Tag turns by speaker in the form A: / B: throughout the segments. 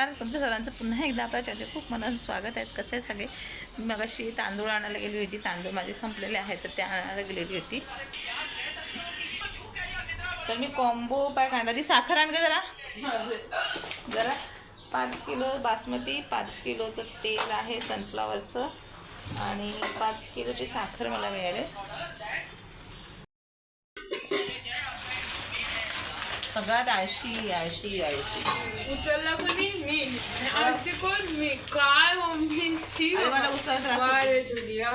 A: नमस्कार तुमच्या सर्वांचं पुन्हा एकदा आपल्या चॅनल खूप मनात स्वागत आहे. कसे आहे सगळे? मग अशी तांदूळ आणायला गेली होती तांदूळ माझे संपलेले आहेत तर त्या आणायला गेलेली होती. तर मी कॉम्बो पॅक आणला ती साखर आण का जरा. जरा पाच किलो बासमती पाच किलोचं तेल आहे सनफ्लावरचं आणि पाच किलोची साखर मला मिळाले. सगळ्यात आळशी आळशी आळशी.
B: उचलला कोणी? मी. अशी कोण? मी. काय मम्मी शी
A: अरे मला उचलायला त्रास होतो.
B: वारे दुनिया.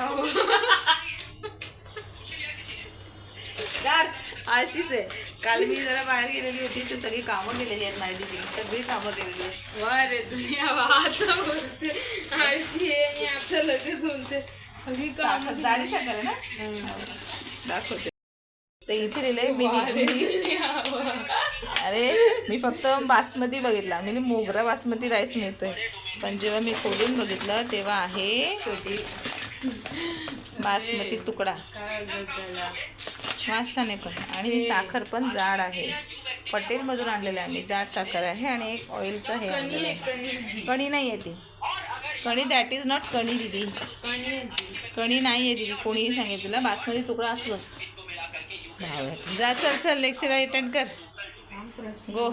A: यार आळशीच आहे. काल मी जरा बाहेर गेलेली होती तर सगळी कामं केलेली आहेत माझी दिदी सगळी कामं केलेली आहेत.
B: वारे दुनिया आता बोलते. अशी आहे आणि आता लगेच बोलते. काम
A: साखर जाडी साखर आहे ना? दाखवते. तर इथे लिहिलंय मी अरे मी फक्त बासमती बघितला. मी मोगरा बासमती राईस मिळतोय. पण जेव्हा मी खोलून बघितलं तेव्हा आहे बासमती तुकडा. वासने पण. आणि साखर पण जाड आहे. पटेलमधून आणलेलं आहे मी जाड साखर आहे आणि एक ऑइलचं हे आणलेलं
B: आहे कणी
A: नाही. आहे ती. कणी दॅट इज नॉट कणी दिदी.
B: कणी ती.
A: नाही आहे दिदी. कोणीही सांगेल तुला बासमती तुकडा असंच असतो. भावड्या. जा चल चल लेक्चर अटेंड कर. गो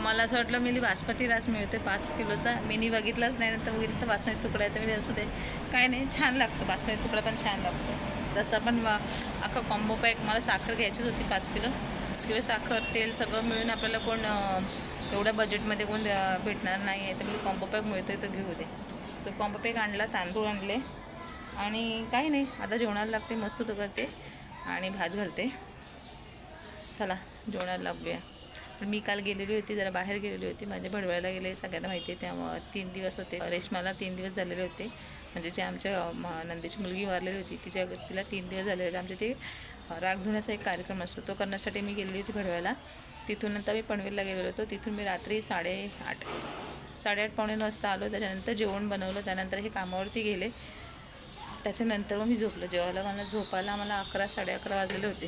A: मला असं वाटलं मी बासमती रास मिळते पाच किलोचा. मीनी बघितलाच नाही नंतर बघितलं तर बासमती तुकडा आहे तर मी असू दे. काय नाही छान लागतो. बासमती तुकडा पण छान लागतो. तसं पण वा- अख्खा कॉम्बो पॅक मला साखर घ्यायचीच होती पाच किलो. पाच किलो साखर तेल सगळं मिळून आपल्याला कोण एवढ्या बजेटमध्ये कोण भेटणार नाही आहे तर मी कॉम्बो पॅक मिळतो आहे तर घेऊ दे. तो कॉम्बो पॅक आणला तांदूळ आणले. आणि काही नाही आता जेवणाला लागते मस्त तो करते आणि भात घालते. चला जेवणाला लागूया. पण मी काल गेलेली होती जरा बाहेर गेलेली होती माझ्या भडवायला गेले सगळ्यांना माहिती आहे त्यामुळं तीन दिवस होते. रेशमाला तीन दिवस झालेले होते. म्हणजे जे आमच्या नंदीची मुलगी वारलेली होती तिच्या तिला तीन दिवस झालेले होते. आमच्या ते राग धुण्याचा एक कार्यक्रम असतो तो करण्यासाठी मी गेलेली होती भडव्याला. तिथून नंतर मी पनवेलला गेलेलो होतो. तिथून मी रात्री साडेआठ साडेआठ पावणे वाजता आलो. त्याच्यानंतर जेवण बनवलं त्यानंतर हे कामावरती गेले. त्याच्यानंतर मग मी झोपलो. जेवायला मला झोपायला मला अकरा साडे अकरा वाजलेले होते.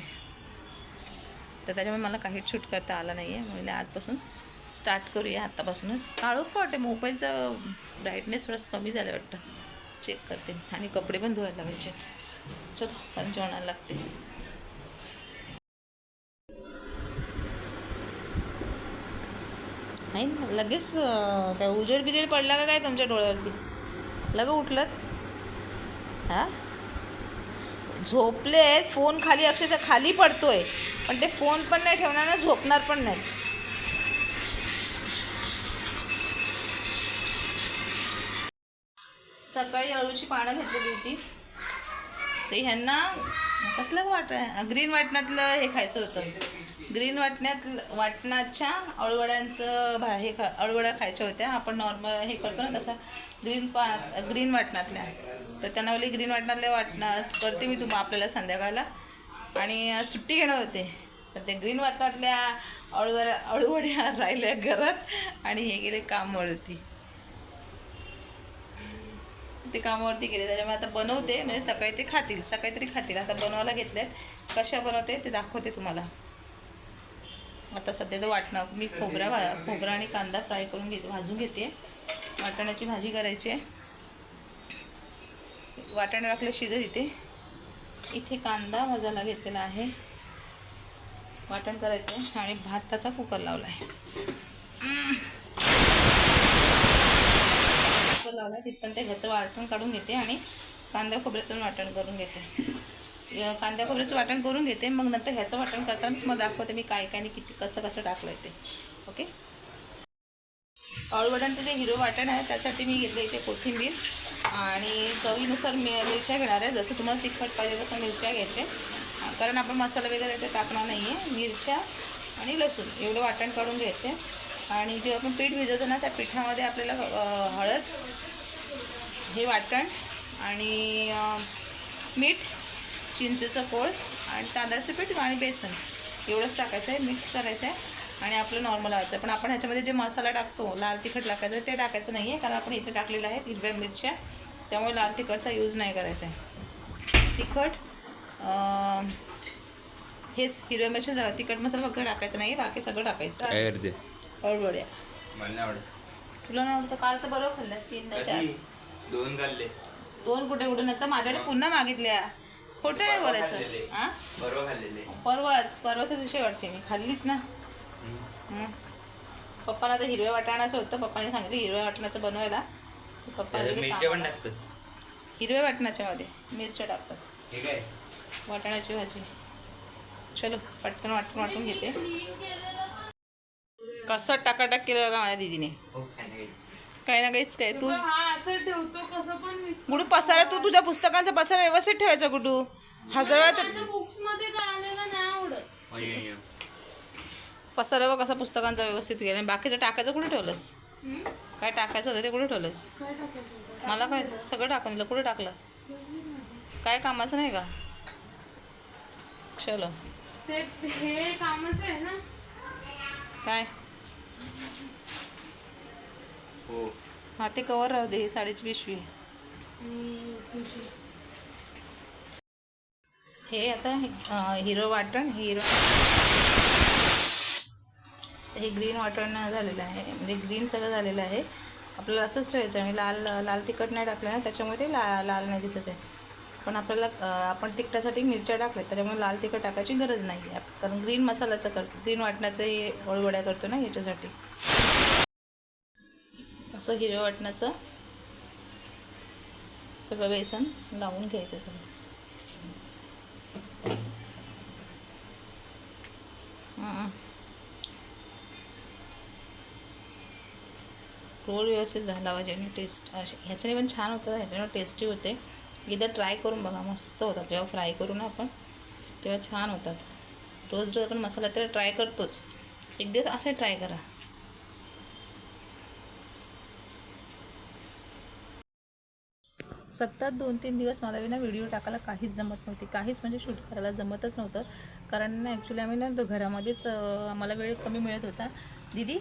A: तर त्याच्यामुळे मला काहीच शूट करता आला नाही आहे म्हणजे आजपासून स्टार्ट करूया आत्तापासूनच काळोख का वाटते मोबाईलचा ब्राईटनेस थोडासा कमी झाला वाटतं. चेक करते. आणि कपडे पण धुवायला पाहिजेत चलो पण जेवणाला लागते. नाही लगेच काय उजेड बिजेड पडला का काय तुमच्या डोळ्यावरती? लगे उठलं हां? झोपले फोन खाली अक्षरशः खाली पडतोय. पण ते फोन पण नाही ठेवणार ना झोपणार पण नाही. सकाळी अळूची पानं घेतलेली होती. ते ह्यांना कसलं वाट ग्रीन वाटणातलं हे खायचं होतं. ग्रीन वाटण्यात वाटणाच्या अळवड्यांचं भा हे खा अळवड्या खायच्या होत्या. आपण नॉर्मल हे करतो ना तसं. ग्रीन पा ग्रीन वाटणातल्या तर त्यांना बोलली ग्रीन वाटणातल्या वाटणं करते मी तुम्हाला आपल्याला संध्याकाळला. आणि सुट्टी घेणार होते. तर ते ग्रीन वाटणातल्या अळवड्या अळवड्या राहिल्या घरात. आणि हे गेले कामवरती ते कामावरती गेले त्याच्यामुळे आता बनवते म्हणजे सकाळी ते खातील सकाळी तरी खातील. आता बनवायला घेतलेत. कशा बनवते ते दाखवते तुम्हाला. आता सध्या तर वाटणं मी खोबरा भा खोबरा आणि कांदा फ्राय करून घेते भाजून घेते. वाटाण्याची भाजी करायची आहे. वाटाणा टाकलं शिजत इथे इथे कांदा भाजायला घेतलेला आहे. वाटण करायचं आहे आणि भाताचा कुकर लावला आहे. कुकर तिथपर्यंत ह्याचं वाटण काढून घेते आणि कांदा खोबऱ्याचं वाटण करून घेते. कांदा खोबऱ्याचं वाटण करून घेते मग नंतर ह्याचं वाटण करताना मग दाखवते मी काय काय आणि किती कसं कसं टाकलं ते. ओके? अळवड्यांचं जे हिरो वाटण आहे त्यासाठी मी घेतलं इथे कोथिंबीर आणि चवीनुसार मी मिरच्या घेणार आहे. जसं तुम्हाला तिखट पाहिजे तसं मिरच्या घ्यायच्या कारण आपण मसाला वगैरे ते टाकणार नाही आहे मिरच्या आणि लसूण एवढं वाटण काढून घ्यायचे. आणि जे आपण पीठ भिजवतो ना त्या पिठामध्ये आपल्याला हळद हे वाटण आणि मीठ चिंचेचं कोळ आणि तांदळाचं पीठ आणि बेसन. एवढंच टाकायचं आहे मिक्स करायचं आहे आणि आपलं नॉर्मल लावायचं आहे. पण आपण ह्याच्यामध्ये जे मसाला टाकतो लाल तिखट टाकायचं आहे ते टाकायचं नाही आहे कारण आपण इथे टाकलेलं आहे हिरव्या मिरच्या. त्यामुळे लाल तिखटचा यूज नाही करायचा आहे तिखट अं, हेच हिरव्या मिरच्या तिखट मसाला फक्त टाकायचं नाही बाकी सगळं टाकायचं.
C: नाही आवडत.
A: तुला नाही आवडतं? काल तर बरोबर खाल्ल्या तीन चार.
C: दोन खाल्ले.
A: दोन कुठे कुठे नाही तर माझ्याकडे पुन्हा मागितल्या. खोटं नाही बोलायचं. हां?
C: परवा खाल्लेले.
A: परवाच परवाच्या दिवशी वाटते मी. खाल्लीच ना. पप्पाला तर हिरव्या वाटाणाचं होतं. पप्पाने सांगितलं हिरव्या वाटणाचं बनवायला. पप्पा
C: मिरच्या पण. टाकतात.
A: हिरव्या वाटणाच्या मध्ये मिरच्या टाकतात. वाटाण्याची भाजी. चलो पटकन वाटून वाटून घेते. कसं टाकाटाक केलं बघा माझ्या दिदीने.
C: हो
A: काही ना काहीच काय. तू
B: हा असं ठेवतो कसं पण विस-
A: गुडू पसारा तू तुझ्या पुस्तकांचा पसारा व्यवस्थित ठेवायचा गुडू. हजार वेळा तर
B: माझ्या बुक्समध्ये काढलेला नाही आवडत.
C: अय्यो, अय्यो.
A: पसारा बघ कसा पुस्तकांचा व्यवस्थित केला बाकीचं टाकायचं कुठे ठेवलंस?
B: हम्म?
A: काय टाकायचं होतं ते कुठे ठेवलंस?
B: काय टाकायचं
A: मला काय सगळं टाकून दिलं. कुठे टाकलं? काय कामाचं नाही का? चलो.
B: ते हे कामाचं आहे ना?
A: काय?
C: हो
A: हा ते कवर राहू दे ही साडीची पिशवी. हे आता हिरो वाटण हिरो हे ग्रीन वाटण झालेलं आहे. म्हणजे ग्रीन सगळं झालेलं आहे. आपल्याला असंच ठेवायचं आणि लाल लाल तिखट नाही टाकलं ना त्याच्यामुळे ते ला लाल नाही दिसत आहे. पण आपल्याला आपण तिखटासाठी मिरच्या टाकल्या त्याच्यामुळे लाल तिखट टाकायची गरज नाही आहे. कारण ग्रीन मसाल्याचं करतो ग्रीन वाटणाचं हे वळवड्या करतो ना याच्यासाठी. असं हिरव्या वाटणाचं सगळं बेसन लावून घ्यायचं सगळं. रोल व्यवस्थित झाला पाहिजे आणि टेस्ट असे ह्याच्याने पण छान होतं ह्याच्याने टेस्टी होते. एकदा ट्राय करून बघा मस्त होतात. जेव्हा फ्राय करू ना आपण तेव्हा छान होतात. रोज रोज आपण मसाला तर ट्राय करतोच. एक दिवस असे ट्राय करा. सतत दोन तीन दिवस मला ना व्हिडिओ टाकायला काहीच जमत नव्हती. काहीच म्हणजे शूट करायला जमतच नव्हतं. कारण ना ॲक्च्युली आम्ही ना घरामध्येच आम्हाला वेळ कमी मिळत होता. दीदी?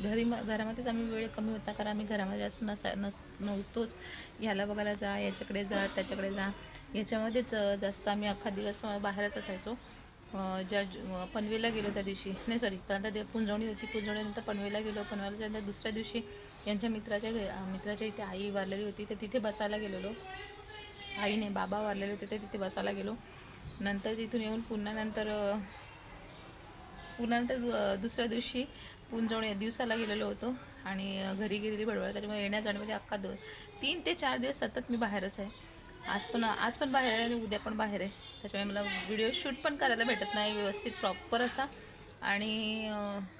A: घरी म घरामध्येच आम्ही वेळ कमी होता कारण आम्ही घरामध्ये जास्त नसा नस नव्हतोच. ह्याला बघायला जा याच्याकडे जा त्याच्याकडे जा. याच्यामध्येच जास्त आम्ही अख्खा दिवस बाहेरच असायचो. ज्या पनवेला गेलो त्या दिवशी. नाही सॉरी पहिल्यांदा ते पुंजवणी होती. पुंजवणीनंतर पनवेला गेलो. पनवेलच्या नंतर दुसऱ्या दिवशी यांच्या मित्राच्या घरी मित्राच्या इथे आई वारलेली होती. तर तिथे बसायला गेलेलो. आईने बाबा वारलेले होते तर तिथे बसायला गेलो. नंतर तिथून येऊन पुन्हा नंतर पुन्हा नंतर दु- दुसऱ्या दिवशी पुंजवणी दिवसाला गेलेलो होतो. आणि घरी गेलेली बडबड त्याच्यामुळे येण्या जाण्यामध्ये अख्खा दोन तीन ते चार दिवस सतत मी बाहेरच आहे. आज पण आज पण बाहेर आहे आणि उद्या पण बाहेर आहे. त्याच्यामुळे मला व्हिडिओ शूट पण करायला भेटत नाही व्यवस्थित प्रॉपर असा. आणि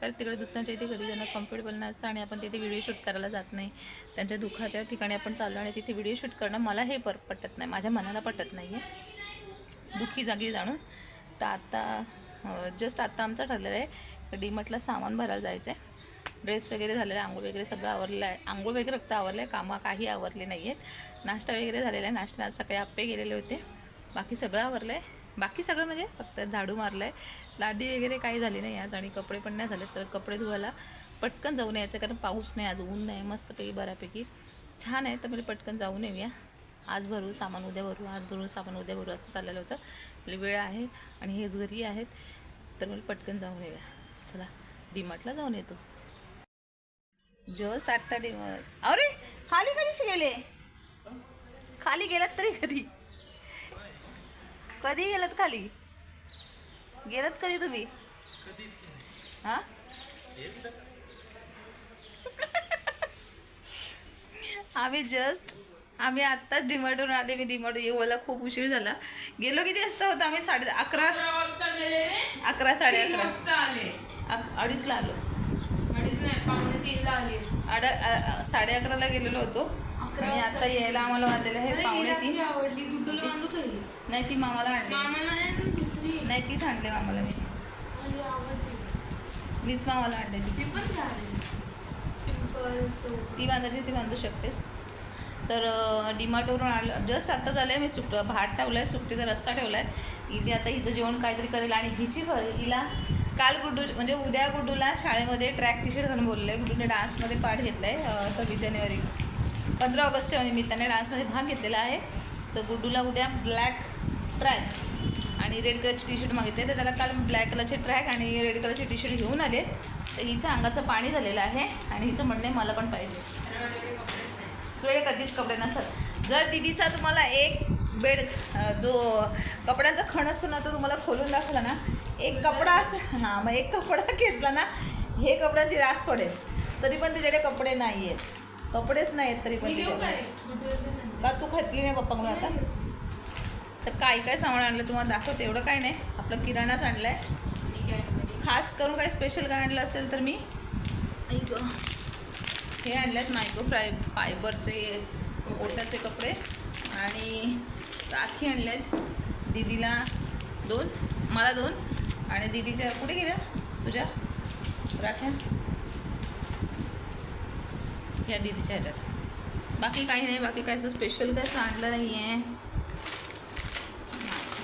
A: काय तिकडे दुसऱ्यांच्या इथे घरी जाणं कम्फर्टेबल नसतं आणि आपण तिथे व्हिडिओ शूट करायला जात नाही. त्यांच्या दुःखाच्या ठिकाणी आपण चाललो आणि तिथे व्हिडिओ शूट करणं मला हे पर पटत नाही. माझ्या मनाला पटत नाही आहे दुःखी जागी जाणून तर आता जस्ट आत्ता आमचं ठरलेलं आहे. डीमटला सामान भरायला जायचं आहे ड्रेस वगैरे झालेला आहे आंघोळ वगैरे सगळं आवरलं आहे. आंघोळ वगैरे फक्त आवरलं आहे कामं काही आवरले नाही आहेत नाश्ता वगैरे झालेला आहे. नाश्ता सकाळी आप्पे गेलेले होते. बाकी सगळं आवरलं आहे बाकी सगळं म्हणजे फक्त झाडू मारलं आहे लादी वगैरे काही झाली नाही आज आणि कपडे पण नाही झाले तर कपडे धुवायला पटकन जाऊन यायचं कारण पाऊस नाही आज ऊन नाही मस्तपैकी बऱ्यापैकी. छान आहे तर म्हणजे पटकन जाऊन येऊया. आज भरू सामान उद्या भरू आज भरू सामान उद्या भरू असं चाललेलं होतं. म्हणजे वेळ आहे आणि हेच घरी आहेत. तर मला पटकन जाऊन येऊया. चला डीमार्टला जाऊन येतो. जस्ट आत्ता डीमार्ट अरे खाली कधीशी गेले? खाली गेलात तरी कधी? कधी गेलात खाली? गेलात कधी तुम्ही? हां? आम्ही जस्ट आम्ही आत्ताच डिमार्टवरून आले मी डिमार्ट येऊ मला खूप उशीर झाला. गेलो किती वाजता होता? आम्ही साडे अकरा
B: अकरा
A: साडे अकरा. अडीचला आलो.
B: अडीच नाही तीनला आले
A: अड अ- साडे अकराला गेलेलो होतो. आणि आता यायला आम्हाला वाजलेले आहे पावणे तीन.
B: ती आवडली. गुड्डूला?
A: नाही ती मामाला आणली.
B: मामाला नाही ना दुसरी.
A: नाही तीच आणली मामाला मी. मीच मामाला आणलेली
B: ती.
A: ती बांधायची ती बांधू शकतेस. तर डीमार्टवरून आलं. जस्ट आता झालं आहे मी सुट भात ठेवला आहे सुट्टीचा रस्सा ठेवला आहे हिने आता हिचं जेवण काहीतरी करेल आणि हिची हिला काल गुड्डू म्हणजे उद्या गुड्डूला शाळेमध्ये ट्रॅक टी शर्ट घालून बोललं. गुड्डूने डान्समध्ये पार्ट घेतला आहे सव्वीस जानेवारी. पंधरा ऑगस्टच्या निमित्ताने डान्समध्ये भाग घेतलेला आहे. तर गुड्डूला उद्या ब्लॅक ट्रॅक आणि रेड कलरची टी शर्ट मागितले तर त्याला काल ब्लॅक कलरचे ट्रॅक आणि रेड कलरचे टी शर्ट घेऊन आले. तर हिच्या अंगाचं पाणी झालेलं आहे आणि हिचं म्हणणं आहे मला पण पाहिजे. तुझ्याकडे कधीच कपडे नसतात जर दिदीचा तुम्हाला एक बेड जो कपड्यांचा खण असतो ना तो तुम्हाला खोलून दाखवला ना एक कपडा असं हां मग एक कपडा घेतला ना हे कपड्याची रास पडेल तरी पण तिच्याकडे कपडे नाही आहेत. कपडेच नाही आहेत तरी पण
B: काय.
A: का तू खटली नाही पप्पाकडून आता? तर काय काय सामान आणलं तुम्हाला दाखवते एवढं काय नाही. आपलं किराणाच आणलं आहे
B: काय.
A: खास करून काही स्पेशल काय आणलं असेल तर मी? ऐक हे आणलेत मायक्रो फ्राय फायबरचे ओटाचे कपडे. आणि राखी आणलेत. दीदीला दोन मला दोन. आणि दीदीच्या कुठे गेल्या? तुझ्या? राख्या? ह्या दीदीच्या ह्याच्यात. बाकी काही नाही बाकी काय असं स्पेशल काय असं आणलं नाही आहे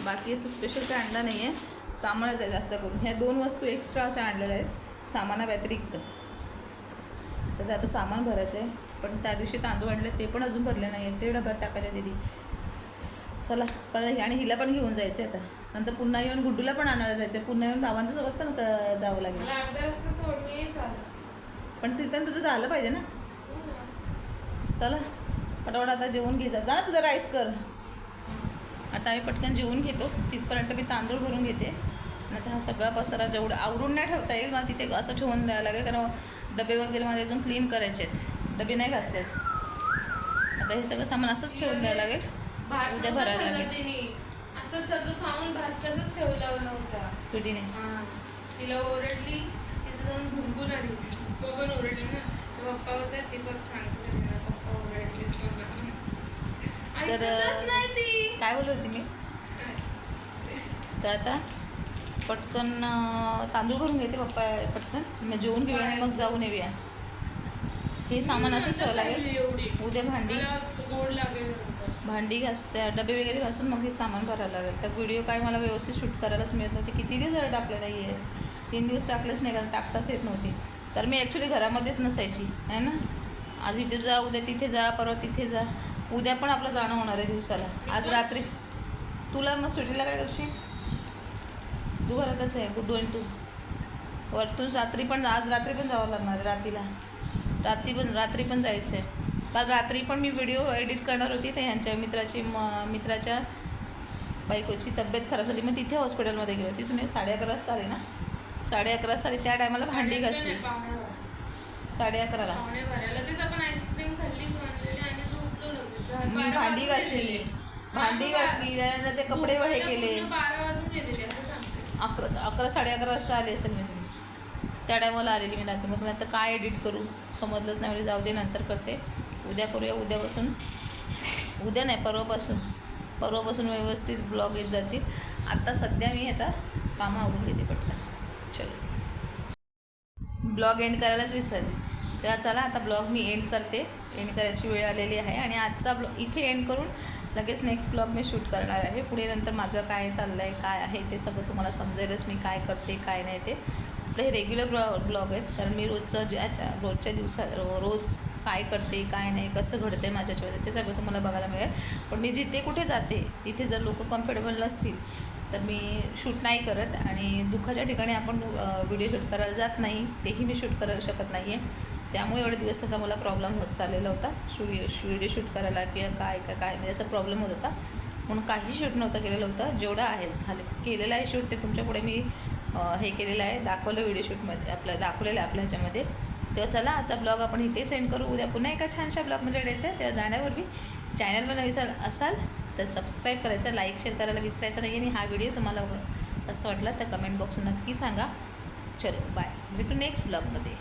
A: बाकी असं स्पेशल काय आणलं नाही आहे सामानच आहे जास्त करून. ह्या दोन वस्तू एक्स्ट्रा अशा आणलेल्या आहेत सामाना व्यतिरिक्त. तर ते आता सामान भरायचं आहे पण त्या दिवशी तांदूळ आणले ते पण अजून भरले नाही आहेत ते डब्यात टाकायचे दिदी. चला पण आणि हिला पण घेऊन जायचं आहे आता. नंतर पुन्हा येऊन गुड्डूला पण आणायला जायचं आहे पुन्हा येऊन बाबांच्या सोबत पण जावं लागेल. पण तिथं तुझं झालं पाहिजे ना?
B: हो ना.
A: चला पटापट आता जेवून घे. जा ना तुझा राईस कर. आता आम्ही पटकन जेवून घेतो. तिथपर्यंत मी तांदूळ भरून घेते. आता हा सगळा पसारा जेवढा आवरून नाही ठेवता येईल मला तिथे असं ठेवून द्यायला लागेल कारण डबे वगैरे माझे अजून क्लीन करायचे आहेत डबे नाही घासले आहेत आता हे सगळं सामान असंच ठेवून द्यायला लागेल.
B: भात
A: उद्या
B: नव्हता
A: भरायला
B: खाल्ला
A: लागेल.
B: तिने. असं सगळं खाऊन भात तसंच ठेवला नव्हता
A: स्वीटीने
B: हा. तिला ओरडली तिथे जाऊन भुंकून आली. पप्पा पण ओरडली ना. तर पप्पा होते ती बघ सांगते पप्पा ओरडली.
A: तर,
B: ऐकतच नाही ती.
A: काय बोलत होती मी? तर आता पटकन अं, तांदूळ भरून घेते पप्पा पटकन. मग जेवून घेऊया आणि मग जाऊन येऊया. हे सामान असंच ठेवावं लागेल.
B: एवढी.
A: उद्या भांडी.
B: मला गोड लागेल नंतर.
A: भांडी घासते डबे वगैरे घासून मग हे सामान भरायला लागेल. तर व्हिडिओ काय मला व्यवस्थित शूट करायलाच मिळत नव्हते. किती दिवस जरा टाकले नाही आहे तीन दिवस टाकलेच नाही कारण टाकताच येत नव्हती. तर मी ॲक्च्युली घरामध्येच नसायची आहे ना? आज इथे जा उद्या तिथे जा परवा तिथे जा. उद्या पण आपलं जाणं होणार आहे दिवसाला. आज रात्री. तुला मग सुटीला काय करशील? तू घरातच आहे गुड्डू आणि तू. वरतून रात्री पण आज रात्री पण जावं लागणार आहे रात्रीला रात्री पण रात्री पण जायचं आहे काल रात्री पण मी व्हिडिओ एडिट करणार होती तर ह्यांच्या मित्राची म मित्राच्या बायकोची तब्येत खराब झाली. मग तिथे हॉस्पिटलमध्ये गेली होती. तुम्ही साडे अकरा वाजता आली ना? साडे अकरा वाजता आली. त्या टायमाला भांडी घासली. साडे अकराला. मी भांडी
B: वाजून
A: घासली.
B: गेलेले.
A: भांडी घासली. त्यानंतर ते कपडे हे केले. अकरा अकरा साडे अकरा वाजता आली असेल मी. त्या टायमाला आलेली मी रात्री. मग नंतर काय एडिट करू? समजलंच नाही. म्हणजे जाऊ दे नंतर करते. उद्या करूया उद्यापासून. उद्या नाही परवापासून. परवापासून व्यवस्थित ब्लॉग येत जातील. आत्ता सध्या मी आता कामं आवडून घेते पटकन. चलो. ब्लॉग एंड करायलाच विसरले. तेव्हा चला आता ब्लॉग मी एंड करते. एंड करायची वेळ आलेली आहे आणि आजचा ब्लॉग इथे एंड करून लगेच नेक्स्ट ब्लॉग मी शूट करणार आहे. पुढे नंतर माझं काय चाललं आहे काय आहे ते सगळं तुम्हाला समजेलच मी काय करते काय नाही ते. आपले हे रेग्युलर ब्लॉ ब्लॉग आहेत. कारण मी रोजचं ज्याच्या रोजच्या दिवसात रो- रोज काय करते काय नाही कसं घडते माझ्याच्यावर ते सगळं तुम्हाला बघायला मिळेल. पण मी जिथे कुठे जाते तिथे जर लोक कम्फर्टेबल नसतील तर मी शूट नाही करत आणि दुःखाच्या ठिकाणी आपण व्हिडिओ शूट करायला जात नाही तेही मी शूट करू शकत नाही आहे त्यामुळे एवढे दिवस त्याचा मला प्रॉब्लेम होत चाललेला होता व्हिडिओ व्हिडिओ शूट करायला किंवा काय काय काय म्हणजे असा प्रॉब्लेम होत होता. म्हणून काही शूट नव्हतं केलेलं होतं जेवढं आहे झालं केलेलं आहे शूट ते तुमच्यापुढे मी हे केलेलं आहे दाखवलं व्हिडिओ शूटमध्ये आपलं दाखवलेलं आहे आपल्या ह्याच्यामध्ये. तेव्हा चला आजचा ब्लॉग आपण इथे सेंड करू. उद्या पुन्हा एका छानशा ब्लॉगमध्ये द्यायचं आहे तेव्हा जाण्यापूर्वी चॅनलवर नवीन असाल तर सबस्क्राईब करायचं लाईक शेअर करायला विसरायचं नाही आणि हा व्हिडिओ तुम्हाला कसं वाटला तर कमेंट बॉक्स नक्की सांगा. चलो बाय भेटू नेक्स्ट ब्लॉगमध्ये